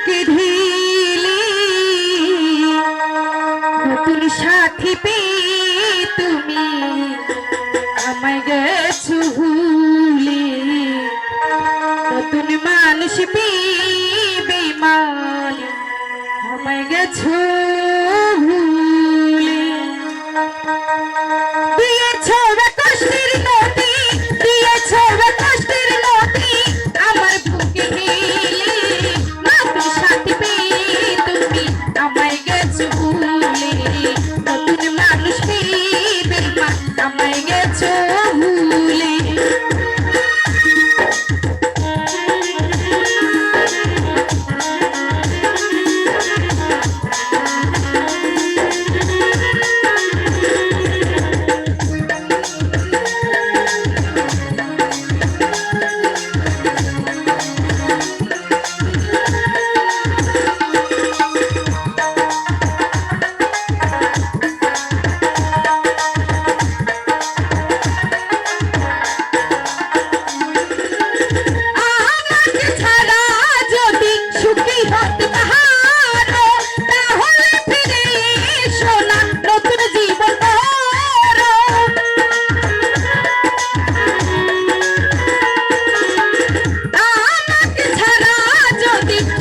বুকে ঢিলি। নতুন সাথী পে তুমি আমায় গেছো ভুলি। নতুন মানুষ পে বেমান আমায় গেছো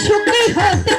সুখী হতে